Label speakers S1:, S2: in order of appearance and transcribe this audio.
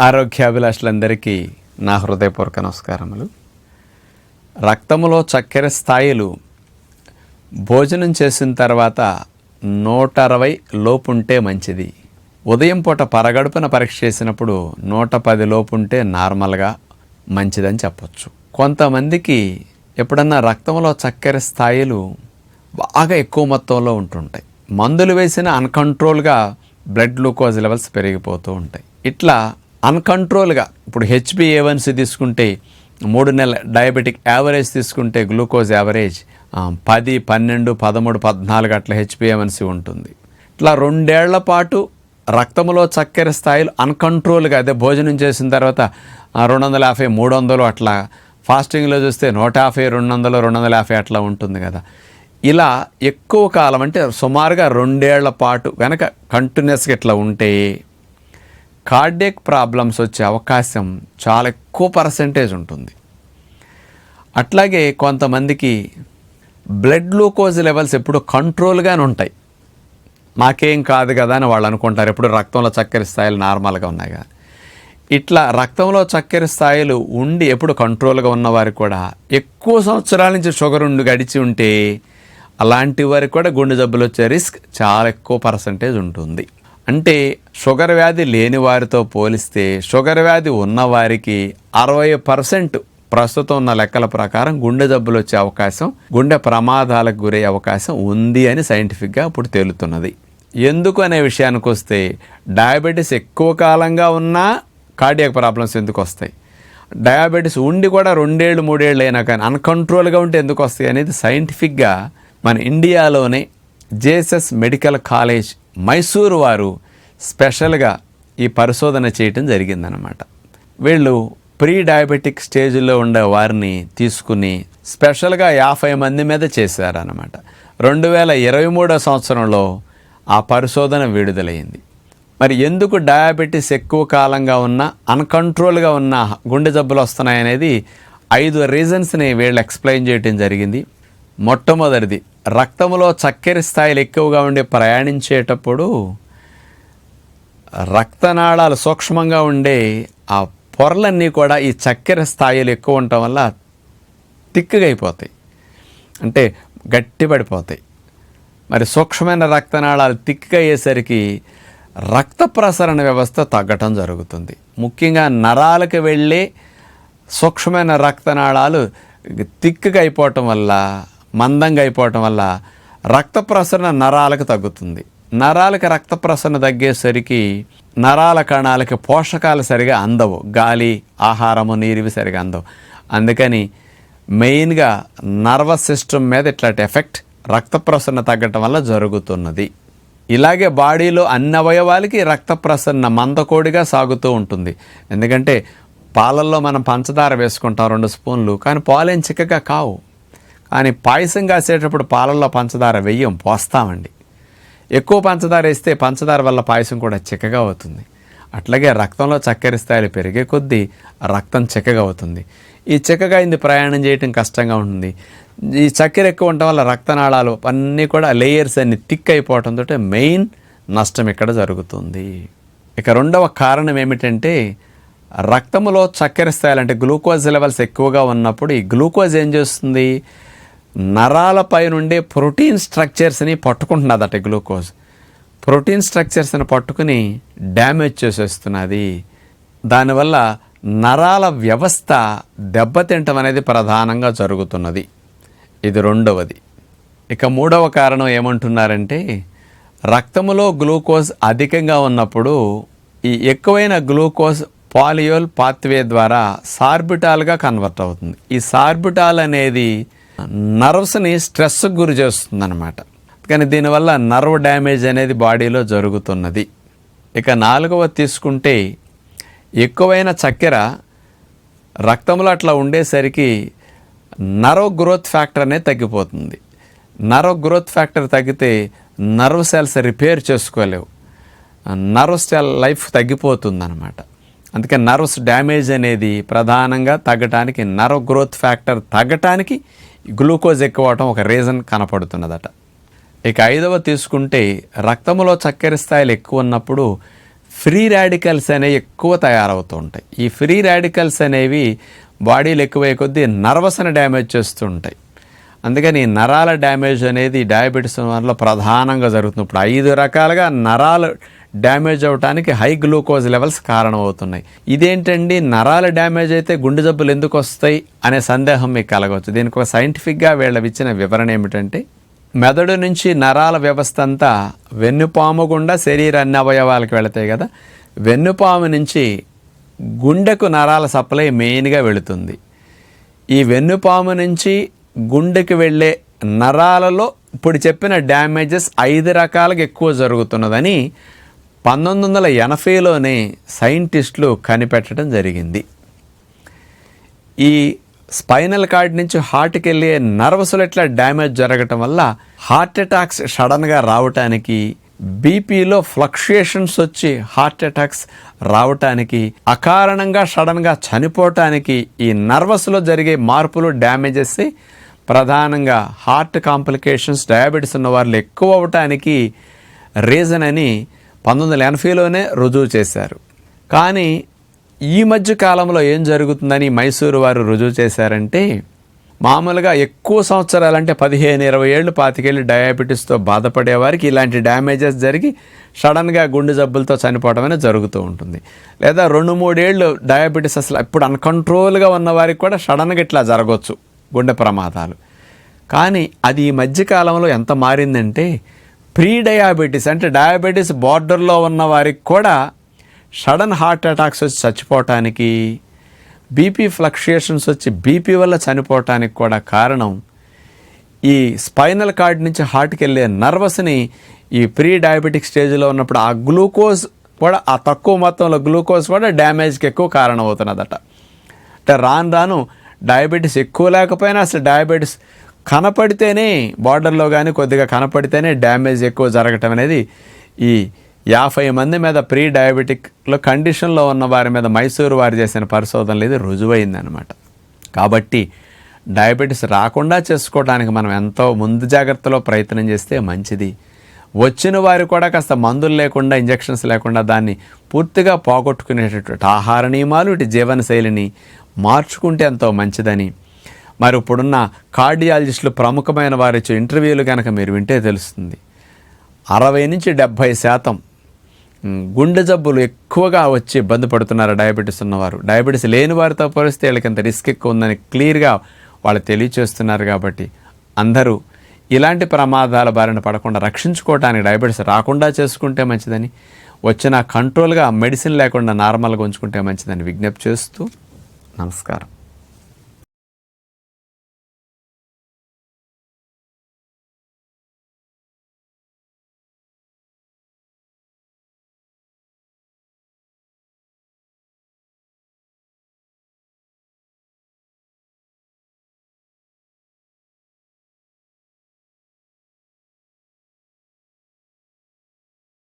S1: ఆరోగ్యాభిలాషులందరికీ నా హృదయపూర్వక నమస్కారములు. రక్తములో చక్కెర స్థాయిలు భోజనం చేసిన తర్వాత నూట అరవై లోపుంటే మంచిది. ఉదయం పూట పరగడుపున పరీక్ష చేసినప్పుడు నూట పది లోపుంటే నార్మల్గా మంచిదని చెప్పచ్చు. కొంతమందికి ఎప్పుడన్నా రక్తంలో చక్కెర స్థాయిలు బాగా ఎక్కువ మొత్తంలో ఉంటుంటాయి. మందులు వేసిన అన్కంట్రోల్గా బ్లడ్ గ్లూకోజ్ లెవెల్స్ పెరిగిపోతూ ఉంటాయి. ఇట్లా అన్కంట్రోల్గా ఇప్పుడు H B A one C తీసుకుంటే మూడు నెలల డయాబెటిక్ యావరేజ్ తీసుకుంటే గ్లూకోజ్ యావరేజ్ పది పన్నెండు పదమూడు పద్నాలుగు అట్లా హెచ్బిఏవన్సీ ఉంటుంది. ఇట్లా రెండేళ్ళ పాటు రక్తంలో చక్కెర స్థాయిలు అన్కంట్రోల్గా అదే భోజనం చేసిన తర్వాత రెండు వందల యాభై మూడు వందలు అట్లా ఫాస్టింగ్లో చూస్తే నూట యాభై రెండు వందలు రెండు వందల యాభై అట్లా ఉంటుంది కదా. ఇలా ఎక్కువ కాలం అంటే సుమారుగా రెండేళ్ళ పాటు కనుక కంటిన్యూస్గా ఇట్లా ఉంటే కార్డియక్ ప్రాబ్లమ్స్ వచ్చే అవకాశం చాలా ఎక్కువ పర్సంటేజ్ ఉంటుంది. అట్లాగే కొంతమందికి బ్లడ్ గ్లూకోజ్ లెవెల్స్ ఎప్పుడు కంట్రోల్గానే ఉంటాయి. మాకేం కాదు కదా అని వాళ్ళు అనుకుంటారు. ఎప్పుడు రక్తంలో చక్కెర స్థాయిలు నార్మల్గా ఉన్నాయి కదా. ఇట్లా రక్తంలో చక్కెర స్థాయిలు ఉండి ఎప్పుడు కంట్రోల్గా ఉన్నవారికి కూడా ఎక్కువ సంవత్సరాల నుంచి షుగర్ ఉండి గడిచి ఉంటే అలాంటి వారికి కూడా గుండె జబ్బులు వచ్చే రిస్క్ చాలా ఎక్కువ పర్సంటేజ్ ఉంటుంది. అంటే షుగర్ వ్యాధి లేని వారితో పోలిస్తే షుగర్ వ్యాధి ఉన్నవారికి అరవై పర్సెంట్ ప్రస్తుతం ఉన్న లెక్కల ప్రకారం గుండె జబ్బులు వచ్చే అవకాశం గుండె ప్రమాదాలకు గురయ్యే అవకాశం ఉంది అని సైంటిఫిక్గా ఇప్పుడు తేలుతున్నది. ఎందుకు అనే విషయానికి వస్తే డయాబెటీస్ ఎక్కువ కాలంగా ఉన్నా కార్డియాక్ ప్రాబ్లమ్స్ ఎందుకు వస్తాయి? డయాబెటీస్ ఉండి కూడా రెండేళ్ళు మూడేళ్ళు అయినా కానీ అన్కంట్రోల్గా ఉంటే ఎందుకు వస్తాయి అనేది సైంటిఫిక్గా మన ఇండియాలోనే జేసస్ మెడికల్ కాలేజ్ మైసూరు వారు స్పెషల్గా ఈ పరిశోధన చేయటం జరిగిందనమాట వీళ్ళు ప్రీ డయాబెటిక్ స్టేజ్లో ఉండే వారిని తీసుకుని స్పెషల్గా యాభై మంది మీద చేశారనమాట రెండు వేల ఇరవై మూడో సంవత్సరంలో ఆ పరిశోధన విడుదలైంది. మరి ఎందుకు డయాబెటీస్ ఎక్కువ కాలంగా ఉన్న అన్కంట్రోల్గా ఉన్న గుండె జబ్బులు వస్తున్నాయనేది ఐదు రీజన్స్ని వీళ్ళు ఎక్స్ప్లెయిన్ చేయటం జరిగింది. మొట్టమొదటిది రక్తంలో చక్కెర స్థాయిలు ఎక్కువగా ఉండి ప్రయాణించేటప్పుడు రక్తనాళాలు సూక్ష్మంగా ఉండే ఆ పొరలన్నీ కూడా ఈ చక్కెర స్థాయిలు ఎక్కువ ఉండటం వల్ల తిక్కుగా అయిపోతాయి అంటే గట్టిపడిపోతాయి. మరి సూక్ష్మమైన రక్తనాళాలు తిక్కుగా అయ్యేసరికి రక్త ప్రసరణ వ్యవస్థ తగ్గటం జరుగుతుంది. ముఖ్యంగా నరాలకు వెళ్ళే సూక్ష్మమైన రక్తనాళాలు తిక్కుగా అయిపోవటం వల్ల మందంగా అయిపోవటం వల్ల రక్త ప్రసరణ నరాలకు తగ్గుతుంది. నరాలకు రక్త ప్రసరణ తగ్గేసరికి నరాల కణాలకి పోషకాలు సరిగా అందవు. గాలి ఆహారము నీరువి సరిగా అందవు. అందుకని మెయిన్గా నర్వస్ సిస్టమ్ మీద ఇట్లాంటి ఎఫెక్ట్ రక్త ప్రసరణ తగ్గటం వల్ల జరుగుతున్నది. ఇలాగే బాడీలో అన్ని అవయవాలకి రక్త ప్రసరణ మందకోడిగా సాగుతూ ఉంటుంది. ఎందుకంటే పాలల్లో మనం పంచదార వేసుకుంటాం రెండు స్పూన్లు కానీ పాలేం చిక్కగా కావు. అని పాయసం కాసేటప్పుడు పాలల్లో పంచదార వెయ్యం పోస్తామండి. ఎక్కువ పంచదార వేస్తే పంచదార వల్ల పాయసం కూడా చిక్కగా అవుతుంది. అట్లాగే రక్తంలో చక్కెర స్థాయిలు పెరిగే కొద్దీ రక్తం చిక్కగా అవుతుంది. ఈ చిక్కగా ఇంది ప్రయాణం చేయటం కష్టంగా ఉంటుంది. ఈ చక్కెర ఎక్కువ ఉండటం వల్ల రక్తనాళాలు అన్నీ కూడా లేయర్స్ అన్ని థిక్ అయిపోవటంతో మెయిన్ నష్టం ఇక్కడ జరుగుతుంది. ఇక రెండవ కారణం ఏమిటంటే రక్తంలో చక్కెర స్థాయిలు అంటే గ్లూకోజ్ లెవెల్స్ ఎక్కువగా ఉన్నప్పుడు ఈ గ్లూకోజ్ ఏం చేస్తుంది? నరాలపై నుండే ప్రోటీన్ స్ట్రక్చర్స్ని పట్టుకుంటున్నదట గ్లూకోజ్. ప్రోటీన్ స్ట్రక్చర్స్ని పట్టుకుని డ్యామేజ్ చేసేస్తున్నది. దానివల్ల నరాల వ్యవస్థ దెబ్బతింటం అనేది ప్రధానంగా జరుగుతున్నది. ఇది రెండవది. ఇక మూడవ కారణం ఏమంటున్నారంటే రక్తములో గ్లూకోజ్ అధికంగా ఉన్నప్పుడు ఈ ఎక్కువైన గ్లూకోజ్ పాలియోల్ పాత్వే ద్వారా సార్బిటాల్గా కన్వర్ట్ అవుతుంది. ఈ సార్బిటాల్ అనేది నర్వ్స్ని స్ట్రెస్కి గురి చేస్తుంది అనమాట కానీ దీనివల్ల నర్వ్ డ్యామేజ్ అనేది బాడీలో జరుగుతున్నది. ఇక నాలుగవ తీసుకుంటే ఎక్కువైన చక్కెర రక్తంలో అట్లా ఉండేసరికి నర్వ్ గ్రోత్ ఫ్యాక్టర్ అనేది తగ్గిపోతుంది. నర్వ్ గ్రోత్ ఫ్యాక్టర్ తగ్గితే నర్వ్ సెల్స్ రిపేర్ చేసుకోలేవు. నర్వ్ సెల్ లైఫ్ తగ్గిపోతుంది అనమాట అందుకే నర్వ్స్ డ్యామేజ్ అనేది ప్రధానంగా తగ్గటానికి నర్వ్ గ్రోత్ ఫ్యాక్టర్ తగ్గటానికి గ్లూకోజ్ ఎక్కువ అవటం ఒక రీజన్ కనపడుతున్నదట. ఇక ఐదవ తీసుకుంటే రక్తంలో చక్కెర స్థాయిలు ఎక్కువ ఉన్నప్పుడు ఫ్రీ రాడికల్స్ అనేవి ఎక్కువ తయారవుతూ ఉంటాయి. ఈ ఫ్రీ రాడికల్స్ అనేవి బాడీలు ఎక్కువై కొద్దీ నర్వస్ని డ్యామేజ్ చేస్తూ ఉంటాయి. అందుకని నరాల డ్యామేజ్ అనేది డయాబెటీస్ వల్ల ప్రధానంగా జరుగుతుంది. ఇప్పుడు ఐదు రకాలుగా నరాలు డ్యామేజ్ అవడానికి హై గ్లూకోజ్ లెవెల్స్ కారణమవుతున్నాయి. ఇదేంటండి? నరాల డ్యామేజ్ అయితే గుండె జబ్బులు ఎందుకు వస్తాయి అనే సందేహం మీకు కలగవచ్చు. దీనికి ఒక సైంటిఫిక్గా వీళ్ళ ఇచ్చిన వివరణ ఏమిటంటే మెదడు నుంచి నరాల వ్యవస్థ అంతా వెన్నుపాము గుండా శరీర అన్ని అవయవాలకు వెళతాయి కదా. వెన్నుపాము నుంచి గుండెకు నరాల సప్లై మెయిన్గా వెళుతుంది. ఈ వెన్నుపాము నుంచి గుండెకి వెళ్ళే నరాలలో ఇప్పుడు చెప్పిన డ్యామేజెస్ ఐదు రకాలుగా ఎక్కువ జరుగుతున్నదని పంతొమ్మిది వందల ఎనభైలోనే సైంటిస్టులు కనిపెట్టడం జరిగింది. ఈ స్పైనల్ కార్డ్ నుంచి హార్ట్కి వెళ్ళే నర్వస్లు ఎట్లా డ్యామేజ్ జరగటం వల్ల హార్ట్ అటాక్స్ సడన్గా రావటానికి బీపీలో ఫ్లక్చుయేషన్స్ వచ్చి హార్ట్ అటాక్స్ రావటానికి అకారణంగా సడన్గా చనిపోవటానికి ఈ నర్వస్లో జరిగే మార్పులు డ్యామేజెస్ ప్రధానంగా హార్ట్ కాంప్లికేషన్స్ డయాబెటీస్ ఉన్న వాళ్ళు ఎక్కువ అవటానికి రీజన్ అని పంతొమ్మిది వందల ఎనభైలోనే రుజువు చేశారు. కానీ ఈ మధ్య కాలంలో ఏం జరుగుతుందని మైసూరు వారు రుజువు చేశారంటే మామూలుగా ఎక్కువ సంవత్సరాలు అంటే పదిహేను ఇరవై ఏళ్ళు పాతికేళ్ళు డయాబెటీస్తో బాధపడే వారికి ఇలాంటి డ్యామేజెస్ జరిగి సడన్గా గుండె జబ్బులతో చనిపోవడం అనేది జరుగుతూ ఉంటుంది. లేదా రెండు మూడేళ్ళు డయాబెటీస్ అసలు ఇప్పుడు అన్కంట్రోల్గా ఉన్న వారికి కూడా సడన్గా ఇట్లా జరగవచ్చు గుండె ప్రమాదాలు. కానీ అది ఈ మధ్యకాలంలో ఎంత మారిందంటే ప్రీ డయాబెటీస్ అంటే డయాబెటీస్ బార్డర్లో ఉన్న వారికి కూడా సడన్ హార్ట్ అటాక్స్ వచ్చి చచ్చిపోవటానికి బీపీ ఫ్లక్చుయేషన్స్ వచ్చి బీపీ వల్ల చనిపోవటానికి కూడా కారణం ఈ స్పైనల్ కార్డ్ నుంచి హార్ట్కి వెళ్ళే నర్వస్ని ఈ ప్రీ డయాబెటిక్ స్టేజ్లో ఉన్నప్పుడు ఆ గ్లూకోజ్ కూడా ఆ తక్కువ మొత్తంలో గ్లూకోజ్ కూడా డ్యామేజ్కి ఎక్కువ కారణం అవుతున్నదట అంటే రాను రాను డయాబెటీస్ ఎక్కువ లేకపోయినా అసలు డయాబెటీస్ కనపడితేనే బార్డర్లో కానీ కొద్దిగా కనపడితేనే డ్యామేజ్ ఎక్కువ జరగటం అనేది ఈ యాభై మంది మీద ప్రీ డయాబెటిక్లో కండిషన్లో ఉన్న వారి మీద మైసూరు వారు చేసిన పరిశోధనలు ఇది రుజువైందనమాట కాబట్టి డయాబెటీస్ రాకుండా చేసుకోవడానికి మనం ఎంతో ముందు జాగ్రత్తలో ప్రయత్నం చేస్తే మంచిది. వచ్చిన వారు కూడా కాస్త మందులు లేకుండా ఇంజెక్షన్స్ లేకుండా దాన్ని పూర్తిగా పోగొట్టుకునేటటువంటి ఆహార నియమాలు ఇటు జీవనశైలిని మార్చుకుంటే ఎంతో మంచిదని. మరి ఇప్పుడున్న కార్డియాలజిస్టులు ప్రముఖమైన వారి ఇంటర్వ్యూలు కనుక మీరు వింటే తెలుస్తుంది. అరవై నుంచి డెబ్భై శాతం గుండె జబ్బులు ఎక్కువగా వచ్చి ఇబ్బంది పడుతున్నారు డయాబెటీస్ ఉన్నవారు. డయాబెటీస్ లేని వారితో పోలిస్తే వీళ్ళకి అంత రిస్క్ ఎక్కువ ఉందని క్లియర్గా వాళ్ళు తెలియచేస్తున్నారు కాబట్టి అందరూ ఇలాంటి ప్రమాదాల బారిన పడకుండా రక్షించుకోవడానికి డయాబెటీస్ రాకుండా చేసుకుంటే మంచిదని వచ్చిన కంట్రోల్గా మెడిసిన్ లేకుండా నార్మల్గా ఉంచుకుంటే మంచిదని విజ్ఞప్తి చేస్తూ നമസ്കാരം.